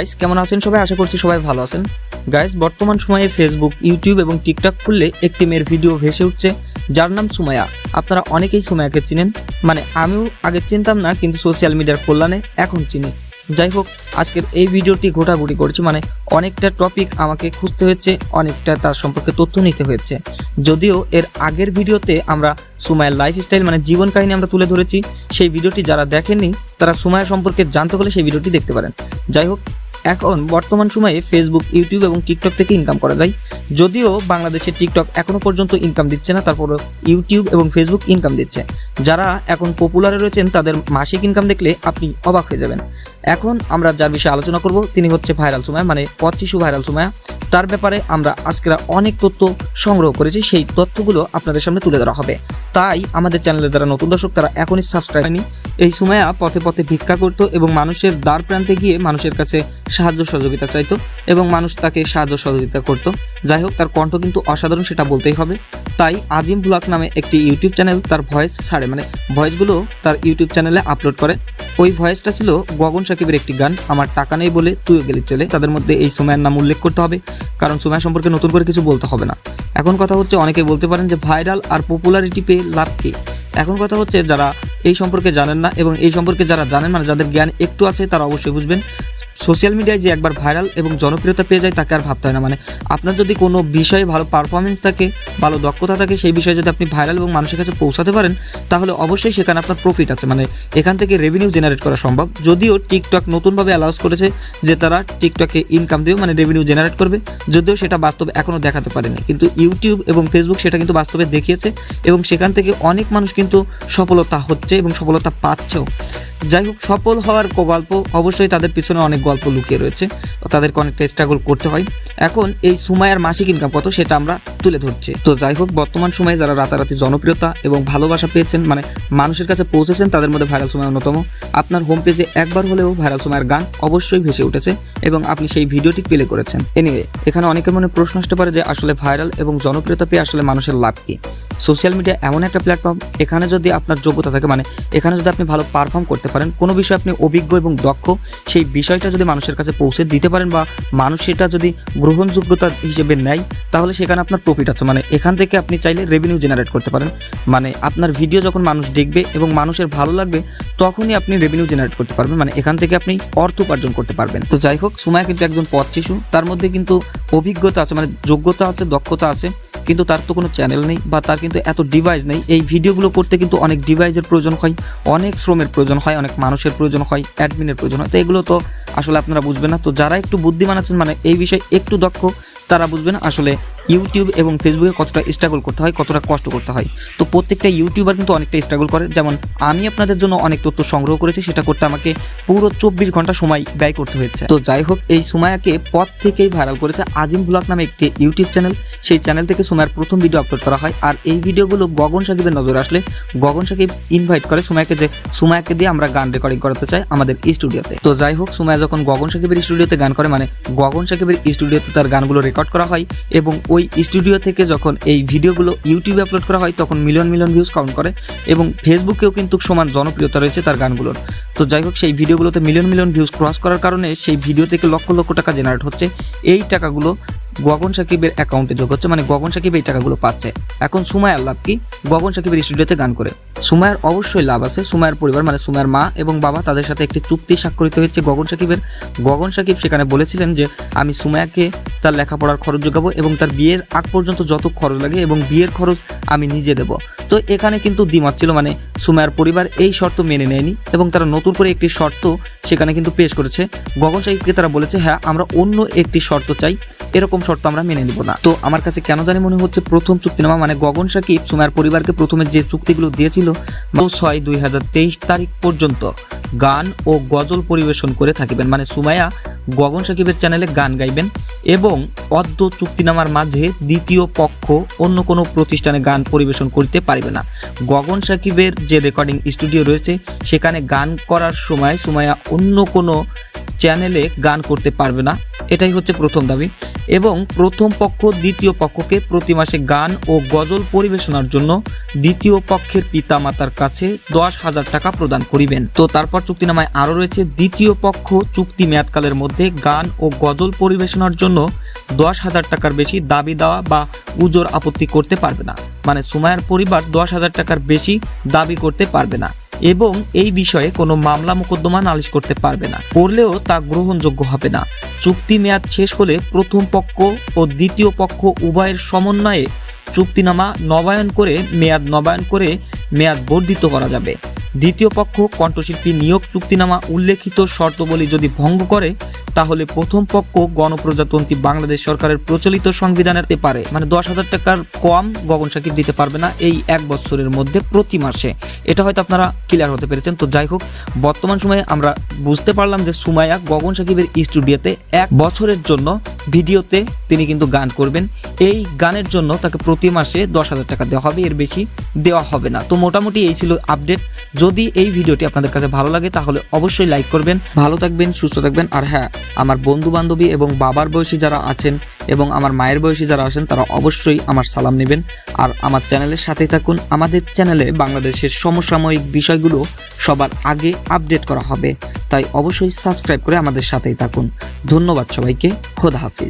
Guys কেমন আছেন সবাই? আশা করছি সবাই ভালো আছেন। গাইস বর্তমান সময়ে ফেসবুক ইউটিউব এবং টিকটক খুললে একটি মেয়ের ভিডিও ভেসে উঠছে, যার নাম সুমায়া আপনারা অনেকেই সুমায়াকে চিনেন। মানে আমিও আগে চিনতাম না, কিন্তু সোশ্যাল মিডিয়ার কল্যাণে এখন চিনি। যাই হোক, আজকের এই ভিডিওটি ঘোটাঘুটি করেছে। মানে অনেকটা টপিক আমাকে খুঁজতে হয়েছে, অনেকটা তার সম্পর্কে তথ্য নিতে হয়েছে। যদিও এর আগের ভিডিওতে আমরা সুমায়ের লাইফস্টাইল মানে জীবন কাহিনী আমরা তুলে ধরেছি। সেই ভিডিওটি যারা দেখেননি, তারা সুমায়া সম্পর্কে জানতে হলে সেই ভিডিওটি দেখতে পারেন। যাই হোক এখন বর্তমান সময়ে ফেসবুক ইউটিউব এবং টিকটক থেকে ইনকাম করা যায়। যদিও বাংলাদেশে টিকটক এখনও পর্যন্ত ইনকাম দিচ্ছে না তারপর ইউটিউব এবং ফেসবুক ইনকাম দিচ্ছে। যারা এখন পপুলারে রয়েছেন, তাদের মাসিক ইনকাম দেখলে আপনি অবাক হয়ে যাবেন। এখন আমরা যার বিষয়ে আলোচনা করব, তিনি হচ্ছে ভাইরাল সুমায়া মানে পঁচিশু ভাইরাল সুমায়া তার ব্যাপারে আমরা আজকের অনেক তথ্য সংগ্রহ করেছি, সেই তথ্যগুলো আপনাদের সামনে তুলে ধরা হবে। তাই আমাদের চ্যানেলে যারা নতুন দর্শক, তারা এখনই সাবস্ক্রাইব হয়নি এই সুমায়া পথে পথে ভিক্ষা করতো এবং মানুষের দ্বার প্রান্তে গিয়ে মানুষের কাছে সাহায্য সহযোগিতা চাইতো এবং মানুষ তাকে সাহায্য সহযোগিতা করতো। যাই হোক, তার কণ্ঠ কিন্তু অসাধারণ, সেটা বলতেই হবে। তাই আজিম ব্লগ নামে একটি ইউটিউব চ্যানেল তার ভয়েস ছাড়ে মানে ভয়েসগুলো তার ইউটিউব চ্যানেলে আপলোড করে। ওই ভয়েসটা ছিল গগন সাকিবের একটি গান, আমার টাকা নেই বলে তুইও গেলে চলে। তাদের মধ্যে এই সুমায়ের নাম উল্লেখ করতে হবে, কারণ সুমায়া সম্পর্কে নতুন করে কিছু বলতে হবে না। এখন কথা হচ্ছে অনেকে বলতে পারেন যে, ভাইরাল আর পপুলারিটি পেয়ে লাভ কি? এখন কথা হচ্ছে, যারা এই সম্পর্কে জানেন না এবং এই সম্পর্কে যারা জানেন মানে যাদের জ্ঞান একটু আছে, তারা অবশ্যই বুঝবেন। সোশ্যাল মিডিয়ায় যে একবার ভাইরাল এবং জনপ্রিয়তা পেয়ে যায় তাকে আর ভাবতে হয় না। মানে আপনার যদি কোনো বিষয়ে ভালো পারফরমেন্স থাকে, ভালো দক্ষতা থাকে, সেই বিষয়ে যদি আপনি ভাইরাল এবং মানুষের কাছে পৌঁছাতে পারেন, তাহলে অবশ্যই সেখানে আপনার প্রফিট আছে। মানে এখান থেকে রেভিনিউ জেনারেট করা সম্ভব। যদিও টিকটক নতুনভাবে অ্যালাউস করেছে যে তারা টিকটকে ইনকাম দিয়েও মানে রেভিনিউ জেনারেট করবে, যদিও সেটা বাস্তবে এখনও দেখাতে পারেনি। কিন্তু ইউটিউব এবং ফেসবুক সেটা কিন্তু বাস্তবে দেখিয়েছে এবং সেখান থেকে অনেক মানুষ কিন্তু সফলতা হচ্ছে এবং সফলতা পাচ্ছেও। যাই হোক, সফল হওয়ার গল্প, অবশ্যই তাদের পিছনে অনেক গল্প লুকিয়ে রয়েছে। তাদেরকে অনেকটা স্ট্রাগল করতে হয়। এখন এই সুমায়ার মাসিক ইনকাম কত সেটা আমরা তুলে ধরছি। তো যাই হোক, বর্তমান সময়ে যারা রাতারাতি জনপ্রিয়তা এবং ভালোবাসা পেয়েছেন মানে মানুষের কাছে পৌঁছেছেন, তাদের মধ্যে ভাইরাল সময় অন্যতম। আপনার হোম পেজে একবার হলেও ভাইরাল সময়ের গান অবশ্যই ভেসে উঠেছে এবং আপনি সেই ভিডিওটি প্লে করেছেন। এনিওয়ে এখানে অনেকের মনে প্রশ্ন আসতে পারে যে, আসলে ভাইরাল এবং জনপ্রিয়তা পেয়ে আসলে মানুষের লাভ কি? সোশ্যাল মিডিয়া এমন একটা প্ল্যাটফর্ম এখানে যদি আপনার যোগ্যতা থাকে মানে এখানে যদি আপনি ভালো পারফর্ম করতে পারেন, কোনো বিষয়ে আপনি অভিজ্ঞ এবং দক্ষ, সেই বিষয়টা যদি মানুষের কাছে পৌঁছে দিতে পারেন বা মানুষ সেটা যদি গ্রহণযোগ্যতা হিসেবে নেয়, তাহলে সেখানে আপনার প্রফিট আছে। মানে এখান থেকে আপনি চাইলে রেভিনিউ জেনারেট করতে পারেন। মানে আপনার ভিডিও যখন মানুষ দেখবে এবং মানুষের ভালো লাগবে, তখনই আপনি রেভিনিউ জেনারেট করতে পারবেন। মানে এখান থেকে আপনি অর্থ উপার্জন করতে পারবেন। তো যাই হোক, সুমায়া কিন্তু একজন পথ শিশু। তার মধ্যে কিন্তু অভিজ্ঞতা আছে মানে যোগ্যতা আছে, দক্ষতা আছে। কিন্তু তার তো কোনো চ্যানেল নেই বা তার কিন্তু এত ডিভাইস নেই। এই ভিডিওগুলো করতে কিন্তু অনেক ডিভাইসের প্রয়োজন হয়, অনেক শ্রমের প্রয়োজন হয়, অনেক মানুষের প্রয়োজন হয় অ্যাডমিনের প্রয়োজন হয়। তো এগুলো তো আসলে আপনারা বুঝবেন না। তো যারা একটু বুদ্ধিমান আছেন মানে এই বিষয়ে একটু দক্ষ, তারা বুঝবেন আসলে ইউটিউব এবং ফেসবুকে কতটা স্ট্রাগল করতে হয়, কতটা কষ্ট করতে হয়। তো প্রত্যেকটা ইউটিউবার কিন্তু অনেকটা স্ট্রাগল করে। যেমন, আমি আপনাদের জন্য অনেক তথ্য সংগ্রহ করেছি, সেটা করতে আমাকে পুরো চব্বিশ ঘণ্টা সময় ব্যয় করতে হয়েছে। তো যাই হোক, এই সুমায়াকে পথ থেকেই ভাইরাল করেছে আজিম ব্লগ নামে একটি ইউটিউব চ্যানেল সেই চ্যানেল থেকে সুমায়ার প্রথম ভিডিও আপলোড করা হয়। আর এই ভিডিওগুলো গগন সাকিবের নজরে আসলে গগন সাকিব ইনভাইট করে সুমায়াকে যে, সুমায়াকে দিয়ে আমরা গান রেকর্ডিং করাতে চাই আমাদের স্টুডিওতে তো যাই হোক, সুমায়া যখন গগন সাকিবের স্টুডিওতে গান করে মানে গগন সাকিবের স্টুডিওতে তার গানগুলো রেকর্ড করা হয় এবং ওই স্টুডিও থেকে যখন এই ভিডিওগুলো ইউটিউবে আপলোড করা হয়, তখন মিলিয়ন মিলিয়ন ভিউজ কাউন্ট করে এবং ফেসবুকেও কিন্তু সমান জনপ্রিয়তা রয়েছে তার গানগুলোর। তো যাই হোক, সেই ভিডিওগুলোতে মিলিয়ন মিলিয়ন ভিউজ ক্রস করার কারণে সেই ভিডিও থেকে লক্ষ লক্ষ টাকা জেনারেট হচ্ছে। এই টাকাগুলো গগন সাকিবের অ্যাকাউন্টে যোগ হচ্ছে মানে গগন সাকিব এই টাকাগুলো পাচ্ছে। এখন সুমায়ার লাভ কি? গগন সাকিবের স্টুডিওতে গান করে। সুমায়ার অবশ্যই লাভ আছে। সুমায়ার পরিবার মানে সুমায়ার মা এবং বাবা তাদের সাথে একটি চুক্তি স্বাক্ষরিত হয়েছে গগন সাকিবের। গগন সাকিব সেখানে বলেছিলেন যে, আমি সুমায়াকে তার লেখাপড়ার খরচ যোগাবো এবং তার বিয়ের আগ পর্যন্ত যত খরচ লাগে এবং বিয়ের খরচ আমি নিজে দেব। তো এখানে কিন্তু দ্বিমত ছিল মানে সুমায়ার পরিবার এই শর্ত মেনে নেয়নি এবং তারা নতুন করে একটি শর্ত সেখানে কিন্তু পেশ করেছে। গগন সাকিবকে তারা বলেছে হ্যাঁ আমরা অন্য একটি শর্ত চাই। এরকম শর্ত আমরা মেনে নিব না। তো আমার কাছে কেন জানি মনে হচ্ছে প্রথম চুক্তিনামা মানে গগন সাকিব সুমায়ার পরিবারকে প্রথমে যে চুক্তিগুলো দিয়েছিল ছয় দুই হাজার তেইশ তারিখ পর্যন্ত গান ও গজল পরিবেশন করে থাকিবেন। মানে সুমায়া গগন সাকিবের চ্যানেলে গান গাইবেন এবং অদ্য চুক্তিনামার মাঝে দ্বিতীয় পক্ষ অন্য কোনো প্রতিষ্ঠানে গান পরিবেশন করতে পারবে না। গগন সাকিবের যে রেকর্ডিং স্টুডিও রয়েছে, সেখানে গান করার সময় সুমায়া অন্য কোনো চ্যানেলে গান করতে পারবে না। এটাই হচ্ছে প্রথম দাবি। এবং প্রথম পক্ষ দ্বিতীয় পক্ষকে প্রতি মাসে গান ও গজল পরিবেশনার জন্য দ্বিতীয় পক্ষের পিতামাতার কাছে দশ হাজার টাকা প্রদান করিবেন। তো তারপর চুক্তিনামায় আরও রয়েছে, দ্বিতীয় পক্ষ চুক্তি মেয়াদকালের মধ্যে গান ও গজল পরিবেশনার জন্য দশ হাজার টাকার বেশি দাবি দেওয়া বা উজোর আপত্তি করতে পারবে না। মানে সুমায়ার পরিবার দশ হাজার টাকার বেশি দাবি করতে পারবে না। এবং এই বিষয়ে কোনো মামলা মোকদ্দমা নালিশ করতে পারবে না। করলেও তা গ্রহণযোগ্য হবে না। চুক্তি মেয়াদ শেষ হলে প্রথম পক্ষ ও দ্বিতীয় পক্ষ উভয়ের সমন্বয়ে চুক্তিনামা নবায়ন করে, মেয়াদ নবায়ন করে মেয়াদ বর্ধিত করা যাবে। দ্বিতীয় পক্ষ কণ্ঠশিল্পী নিয়োগ চুক্তিনামা উল্লেখিত শর্তবলী যদি ভঙ্গ করে তাহলে প্রথম পক্ষ গণপ্রজাতন্ত্রী বাংলাদেশ সরকারের প্রচলিত সংবিধানের পারে। মানে দশ হাজার টাকার কম গগন সাকিব দিতে পারবে না এই এক বছরের মধ্যে প্রতি মাসে। এটা হয়তো আপনারা ক্লিয়ার হতে পেরেছেন। তো যাই হোক, বর্তমান সময়ে আমরা বুঝতে পারলাম যে সুমাইয়া গগন সাকিবের স্টুডিওতে এক বছরের জন্য ভিডিওতে তিনি কিন্তু গান করবেন। এই গানের জন্য তাকে প্রতি মাসে দশ হাজার টাকা দেওয়া হবে, এর বেশি দেওয়া হবে না। তো মোটামুটি এই ছিল আপডেট যদি এই ভিডিওটি আপনাদের কাছে ভালো লাগে, তাহলে অবশ্যই লাইক করবেন। ভালো থাকবেন, সুস্থ থাকবেন। আর হ্যাঁ আমার বন্ধু বান্ধবী এবং বাবার বয়সী যারা আছেন এবং আমার মায়ের বয়সী যারা আছেন, তারা অবশ্যই আমার সালাম নেবেন। আর আমার চ্যানেলের সাথে থাকুন। আমাদের চ্যানেলে বাংলাদেশের সমসাময়িক বিষয়গুলো সবার আগে আপডেট করা হবে। তাই অবশ্যই সাবস্ক্রাইব করে আমাদের সাথেই থাকুন। ধন্যবাদ সবাইকে। খোদা হাফিজ।